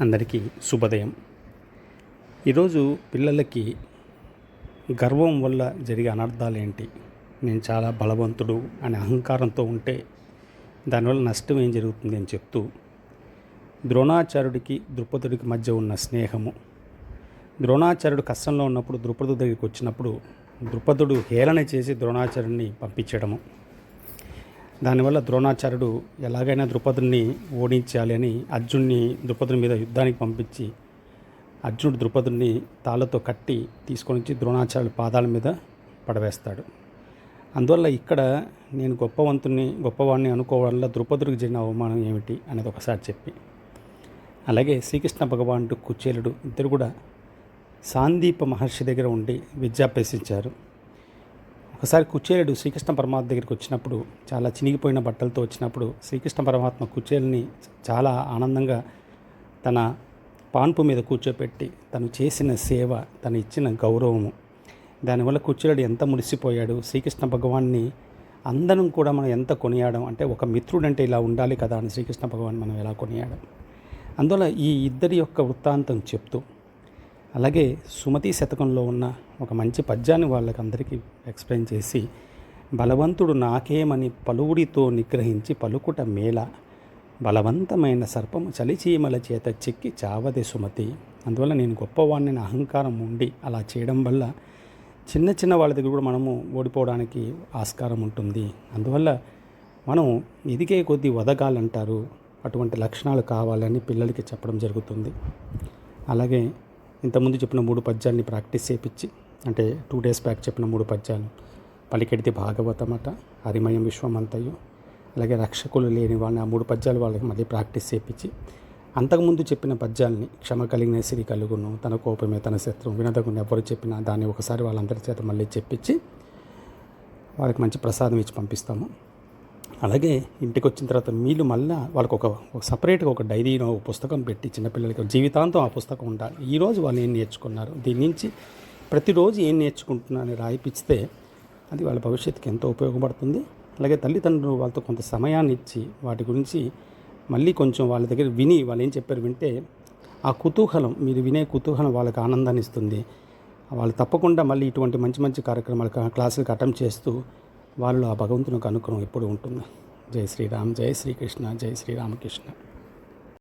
అందరికీ శుభోదయం. ఈరోజు పిల్లలకి గర్వం వల్ల జరిగే అనర్థాలు ఏంటి? నేను చాలా బలవంతుడు అనే అహంకారంతో ఉంటే దానివల్ల నష్టం ఏం జరుగుతుంది అని చెప్తూ ద్రోణాచార్యుడికి ద్రుపదుడికి మధ్య ఉన్న స్నేహము. ద్రోణాచార్యుడు కష్టంలో ఉన్నప్పుడు ద్రుపదుడి దగ్గరికి వచ్చినప్పుడు ద్రుపదుడు హేళన చేసి ద్రోణాచార్యుడిని పంపించడము. దానివల్ల ద్రోణాచార్యుడు ఎలాగైనా ద్రుపదుని ఓడించాలి అని అర్జున్ని ద్రుపదుని మీద యుద్ధానికి పంపించి అర్జునుడు ద్రుపదుని తాళ్ళతో కట్టి తీసుకొని వచ్చి ద్రోణాచార్యుడి పాదాల మీద పడవేస్తాడు. అందువల్ల ఇక్కడ నేను గొప్పవంతుని గొప్పవాడిని అనుకోవడంలో ద్రుపదుడికి జరిగిన అవమానం ఏమిటి అనేది ఒకసారి చెప్పి. అలాగే శ్రీకృష్ణ భగవానుడు కుచేలుడు ఇద్దరు కూడా సాందీప మహర్షి దగ్గర ఉండి విద్యాభ్యసించారు. ఒకసారి కుచేలుడు శ్రీకృష్ణ పరమాత్మ దగ్గరికి వచ్చినప్పుడు చాలా చినిగిపోయిన బట్టలతో వచ్చినప్పుడు శ్రీకృష్ణ పరమాత్మ కుచేలుని చాలా ఆనందంగా తన పాన్పు మీద కూర్చోపెట్టి తను చేసిన సేవ తను ఇచ్చిన గౌరవము దానివల్ల కుచేలుడు ఎంత మురిసిపోయాడు శ్రీకృష్ణ భగవాన్ని అందరం కూడా మనం ఎంత కొనియాడం అంటే ఒక మిత్రుడు అంటే ఇలా ఉండాలి కదా అని శ్రీకృష్ణ భగవాన్ మనం ఎలా కొనియాడం. అందువల్ల ఈ ఇద్దరి యొక్క వృత్తాంతం చెప్తూ అలాగే సుమతి శతకంలో ఉన్న ఒక మంచి పద్యాన్ని వాళ్ళకి అందరికీ ఎక్స్ప్లెయిన్ చేసి బలవంతుడు నాకేమని పలువుడితో నిగ్రహించి పలుకుట మేళ బలవంతమైన సర్పము చలిచీమల చేత చెక్కి చావదే సుమతి. అందువల్ల నేను గొప్పవాడిని అహంకారం ఉండి అలా చేయడం వల్ల చిన్న చిన్న వాళ్ళ దగ్గర కూడా మనము ఓడిపోవడానికి ఆస్కారం ఉంటుంది. అందువల్ల మనం ఎదిగే కొద్దీ వదగాలంటారు. అటువంటి లక్షణాలు కావాలని పిల్లలకి చెప్పడం జరుగుతుంది. అలాగే ఇంతకుముందు చెప్పిన మూడు పద్యాల్ని ప్రాక్టీస్ చేపించి అంటే టూ డేస్ బ్యాక్ చెప్పిన మూడు పద్యాలు. పలికెడితే భాగవతమట హరిమయం విశ్వమంతయు అలాగే రక్షకులు లేని వాళ్ళని ఆ మూడు పద్యాలు వాళ్ళకి మళ్ళీ ప్రాక్టీస్ చేయించి అంతకుముందు చెప్పిన పద్యాల్ని క్షమ కలిగిన సిరి కలుగును తన కోపమే తన శత్రువు వినదగుని ఎవరు చెప్పినా దాన్ని ఒకసారి వాళ్ళందరి చేత మళ్ళీ చెప్పించి వాళ్ళకి మంచి ప్రసాదం ఇచ్చి పంపిస్తాము. అలాగే ఇంటికి వచ్చిన తర్వాత మీరు మళ్ళీ వాళ్ళకి ఒక ఒక సపరేట్గా ఒక డైరీనో ఒక పుస్తకం పెట్టి చిన్నపిల్లలకి జీవితాంతం ఆ పుస్తకం ఉండాలి. ఈరోజు వాళ్ళు ఏం నేర్చుకున్నారు? దీని నుంచి ప్రతిరోజు ఏం నేర్చుకుంటున్నారని రాయిపిస్తే అది వాళ్ళ భవిష్యత్తుకి ఎంతో ఉపయోగపడుతుంది. అలాగే తల్లిదండ్రులు వాళ్ళతో కొంత సమయాన్ని ఇచ్చి వాటి గురించి మళ్ళీ కొంచెం వాళ్ళ దగ్గర విని వాళ్ళు ఏం చెప్పారు వింటే ఆ కుతూహలం మీరు వినే కుతూహలం వాళ్ళకి ఆనందాన్ని ఇస్తుంది వాళ్ళు తప్పకుండా మళ్ళీ ఇటువంటి మంచి మంచి కార్యక్రమాలు క్లాసులకు అటెంప్ట్ చేస్తూ వాళ్ళు ఆ భగవంతునికి అనుగ్రహం ఎప్పుడు ఉంటుంది. జై శ్రీరామ్ జై శ్రీకృష్ణ జై శ్రీరామకృష్ణ.